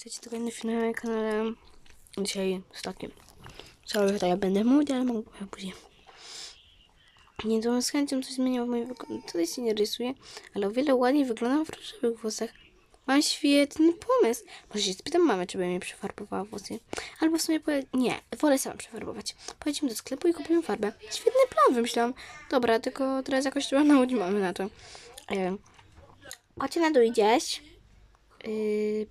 Chcecie inny film na kanale? Dzisiaj z takim. Sorry, że ja będę mówić, ale mogę później. Nie, to z chęcią coś zmieniło w moim wyglądzie. Tutaj się nie rysuje, ale o wiele ładniej wyglądam w różowych włosach. Mam świetny pomysł. Może się spytam mamy, czy by mi przefarbowała włosy. Albo w sumie powie... Nie, wolę sama przefarbować. Pojedziemy do sklepu i kupimy farbę. Świetny plan wymyślałam. Dobra, tylko teraz jakoś trzeba nauczyć mamy na to. E, Chodźcie na dół. Yy,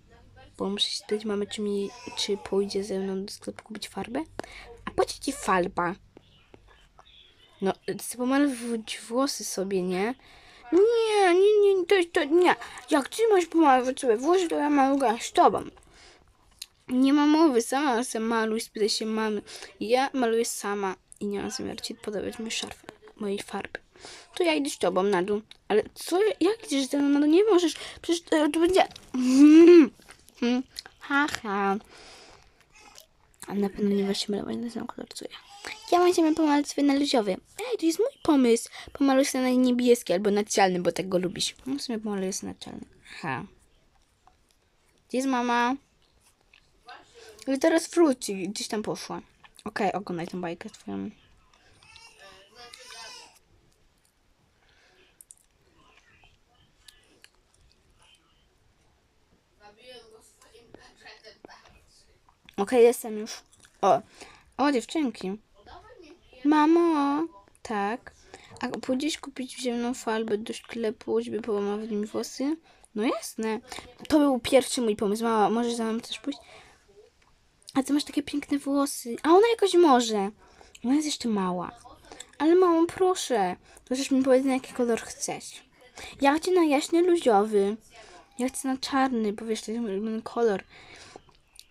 bo muszę się spytać mamy, czy, mi, czy pójdzie ze mną do sklepu kupić farbę. A po ci farba? No, pomalować włosy sobie, nie? Nie, nie, nie, to, to nie. Jak ty masz pomalować sobie włosy, to ja maluję z tobą. Nie ma mowy, sama se maluj, spytaj się mamy. Ja maluję sama i nie mam zamiaru ci podawać mój szarf, mojej farby. To ja idę z tobą na dół. Ale co, jak idziesz ze mną na dół? Nie możesz, przecież to, to będzie... Hmm. Haha. A na pewno nie właśnie malować na sam kolor, co ja. Ja będziemy pomalować sobie na. Ej, to jest mój pomysł. Pomaluj sobie na niebieski albo na cialny, bo tak go lubisz. No w sumie pomaluję sobie na cialny. Ha. Gdzie jest mama? I teraz wróci. Gdzieś tam poszła. Okej, oglądaj tę bajkę twoją. Okej, jestem już. O, o dziewczynki. Mamo, tak. A pójdziesz kupić ziemną farbę do sklepu, żeby pomalować mi włosy? No jasne. To był pierwszy mój pomysł. Mama, możesz za mną też pójść? A ty masz takie piękne włosy. A ona jakoś może. Ona jest jeszcze mała. Ale mamo, proszę. Możesz mi powiedzieć, na jaki kolor chcesz. Ja chcę na jaśny luziowy. Ja chcę na czarny, bo wiesz, to jest mój kolor.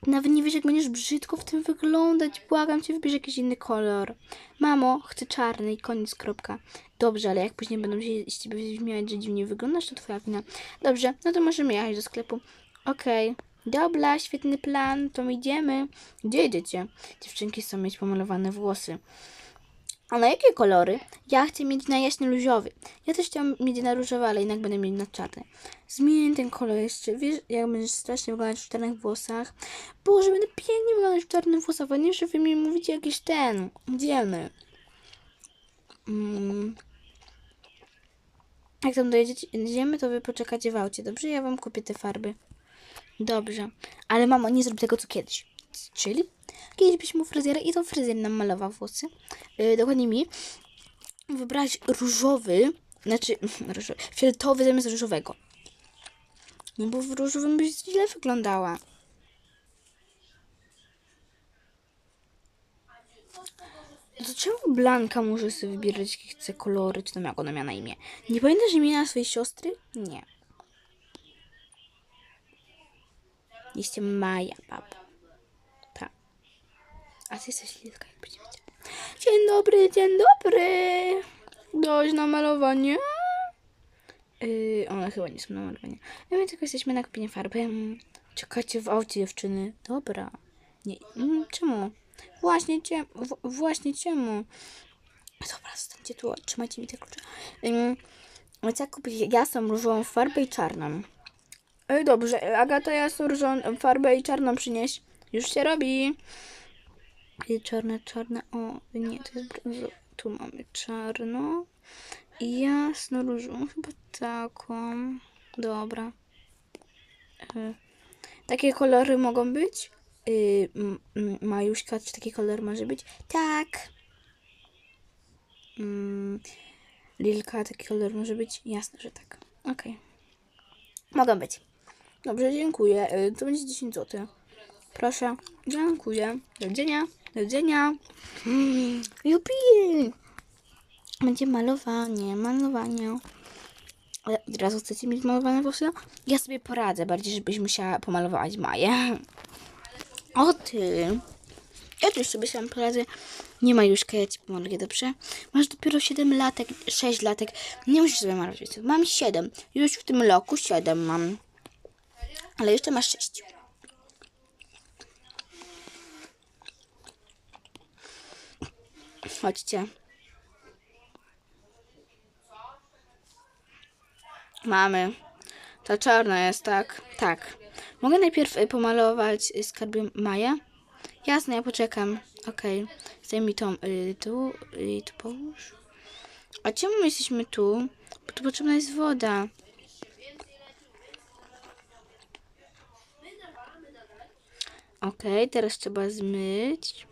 Nawet nie wiesz, jak będziesz brzydko w tym wyglądać. Błagam cię, wybierz jakiś inny kolor. Mamo, chcę czarny i koniec, kropka. Dobrze, ale jak później będą się z ciebie śmiać, że dziwnie wyglądasz, to twoja wina. Dobrze, no to możemy jechać do sklepu. Okej. Dobra, świetny plan, to my idziemy. Gdzie idziecie? Dziewczynki chcą mieć pomalowane włosy. A na jakie kolory? Ja chcę mieć na jaśny luziowy. Ja też chciałam mieć na różowy, ale jednak będę mieć na czarny. Zmień ten kolor jeszcze. Wiesz, jak będziesz strasznie wyglądać w czarnych włosach. Boże, będę pięknie wyglądać w czarnych włosach. A nie, że wy mi mówicie jakiś ten. Idziemy. Mm. Jak tam dojedziecie, jedziemy, to wy poczekacie w aucie. Dobrze? Ja wam kupię te farby. Dobrze. Ale mamo, nie zrób tego co kiedyś. Czyli? Kiedyś byliśmy u fryzjera i to fryzjer nam malował włosy. Yy, dokładnie mi. Wybrać różowy, znaczy różowy, fioletowy zamiast różowego. No bo w różowym byś źle wyglądała. To czemu Blanka może sobie wybierać jakie chce kolory, czy tam jak ona miała na imię? Nie pamiętasz imienia swojej siostry? Nie. Jestem Maja, babo. A ty jesteś Litka, jak będzie widziała. Dzień dobry, dzień dobry. Dość na malowanie? Yy, one chyba nie są na malowanie. No więc tylko jesteśmy na kupienie farby. Mm, Czekajcie w aucie, dziewczyny. Dobra. Nie, mm, czemu? Właśnie czemu? Właśnie czemu? Dobra, stańcie tu, trzymajcie mi te klucze. Więc ja kupię jasną różową farbę i czarną. Ej, dobrze, Agata jasną różową farbę i czarną przynieś. Już się robi. I czarne, czarne. O, nie, to jest brązowe. Tu mamy czarno. I jasno różową, chyba taką. Dobra. E, Takie kolory mogą być? Y, Majuśka, czy taki kolor może być? Tak. Mm, Lilka, taki kolor może być? Jasne, że tak. Okej. Mogą być. Dobrze, dziękuję. Y, To będzie 10 zł. Proszę. Dziękuję. Do widzenia. Do widzenia. Mm, Jupi! Będzie malowanie, malowanie. Ale od razu chcecie mieć malowane włosy? Ja sobie poradzę, bardziej żebyś musiała pomalować Maję. O ty! Ja też sobie sam poradzę. Nie ma Juszka, ja ci pomogę, dobrze? Masz dopiero 7 latek, 6 latek. Nie musisz sobie malować włosów. Mam 7. Już w tym roku 7 mam. Ale jeszcze masz 6. Chodźcie. Mamy. Ta czarna jest, tak? Tak. Mogę najpierw y, pomalować y, skarbie Maja? Jasne, ja poczekam. Okej. Okay. mi tą y, tu i tu połóż. A czemu my jesteśmy tu? Bo tu potrzebna jest woda. Okej, teraz trzeba zmyć.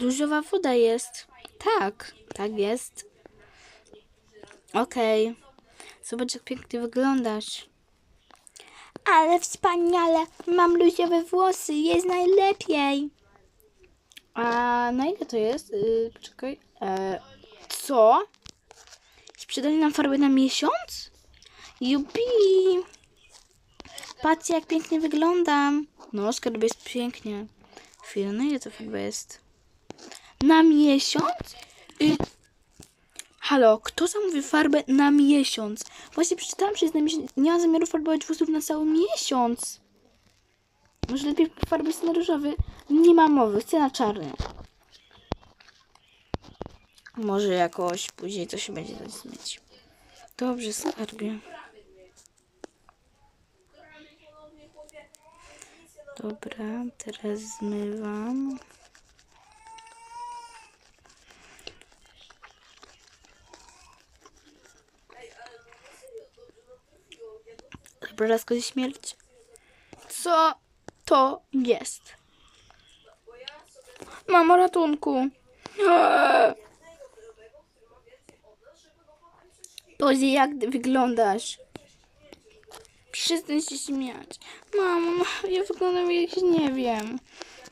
Różowa woda jest. Tak, tak jest. Okej. Zobacz, jak pięknie wyglądasz. Ale wspaniale. Mam luźowe włosy. Jest najlepiej. A na ile to jest? Yy, poczekaj. E, co? Sprzedali nam farby na miesiąc? Jupi! Patrzcie, jak pięknie wyglądam. No, skarb jest pięknie. Chwila, na ile to farba jest? Na miesiąc? Y Halo, kto zamówił farbę na miesiąc? Właśnie przeczytałam, że jest na miesiąc. Nie ma zamiaru farbować włosów na cały miesiąc. Może lepiej farby różowy? Nie ma mowy, chcę na czarny. Może jakoś później to się będzie dać zmyć. Dobrze, skarbie. Dobra, teraz zmywam. Dobra, raz kogoś śmierć. Co to jest? Mamo ratunku. Eee. Jak wyglądasz? Przestań się śmiać. Mamo, no, ja wyglądam jak nie wiem.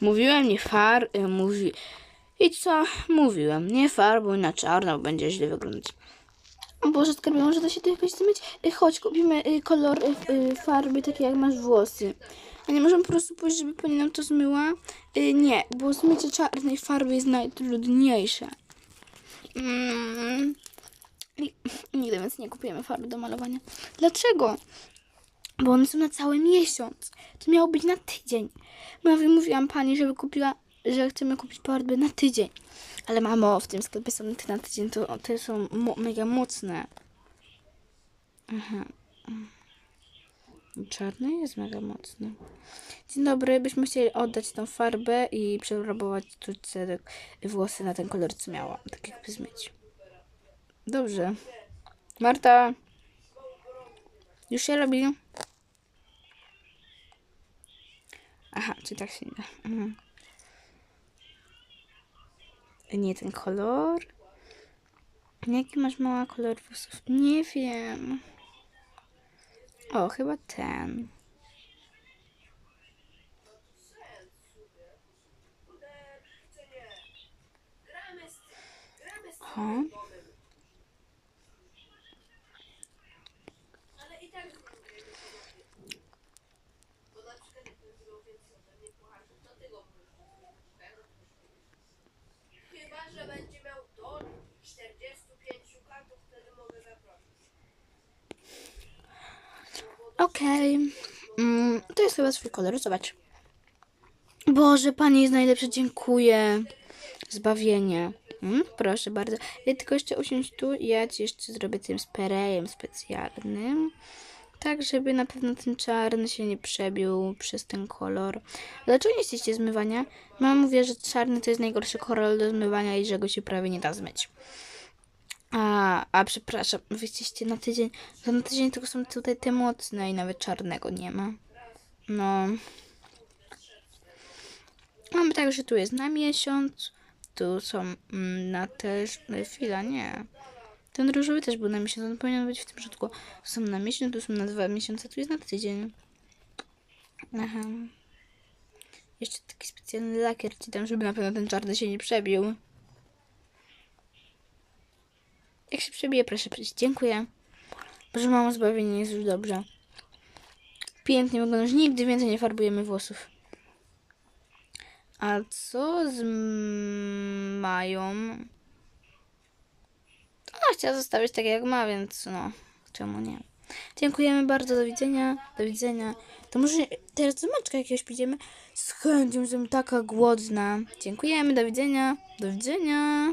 Mówiłem nie far... Y, mówi... I co? Mówiłem, nie farbuj na czarno, będzie źle wyglądać. O Boże, skarbie, może da się to jakoś zmyć? Y, Chodź, kupimy y, kolor y, farby takie jak masz włosy. A nie możemy po prostu pójść, żeby pani nam to zmyła? Nie, bo zmycie czarnej farby jest najtrudniejsze. Mm. Nigdy więc nie kupujemy farby do malowania. Dlaczego? Bo one są na cały miesiąc. To miało być na tydzień. Wymówiłam pani, żeby kupiła, że chcemy kupić farby na tydzień. Ale mamo, w tym sklepie są te na tydzień, to te są mega mocne. Aha. Czarny jest mega mocny. Dzień dobry, byśmy chcieli oddać tą farbę i przerobować tu te włosy na ten kolor, co miała. Tak jakby zmyć. Dobrze. Marta. Już się robi. Aha, czy tak się nie da. Mhm. Nie ten kolor. Jaki masz mała kolor włosów? Nie wiem. O, chyba ten. O. Chyba, że będzie miał do 45 kartów, wtedy mogę zaprosić. Okej. Mm, to jest chyba swój kolor, zobacz. Boże, pani jest najlepsza, dziękuję. Zbawienie. Mm, proszę bardzo. Ja tylko jeszcze usiąść tu ja ci jeszcze zrobię tym sprayem specjalnym. Tak, żeby na pewno ten czarny się nie przebił przez ten kolor. Dlaczego nie chcecie zmywania? Mama mówi, że czarny to jest najgorszy kolor do zmywania i że go się prawie nie da zmyć. A, a przepraszam, wy jesteście na tydzień. To na tydzień tylko są tutaj te mocne i nawet czarnego nie ma. No. Mamy tak, że tu jest na miesiąc. Tu są mm, na też. no, Chwila, nie. Ten różowy też był na miesiąc. On powinien być w tym środku. Tu są na miesiąc, tu są na dwa miesiące, tu jest na tydzień. Aha. Jeszcze taki specjalny lakier ci dam, żeby na pewno ten czarny się nie przebił. Jak się przebije, proszę przyjść. Dziękuję. Boże, mamo, zbawienie jest już dobrze. Pięknie wyglądasz. Nigdy więcej nie farbujemy włosów. A co z mają? Chciała zostawić tak jak ma, więc no, czemu nie? Dziękujemy bardzo, do widzenia, do widzenia. To może teraz do maczka jakiegoś pójdziemy? Z chęcią, jestem taka głodna. Dziękujemy, do widzenia, do widzenia.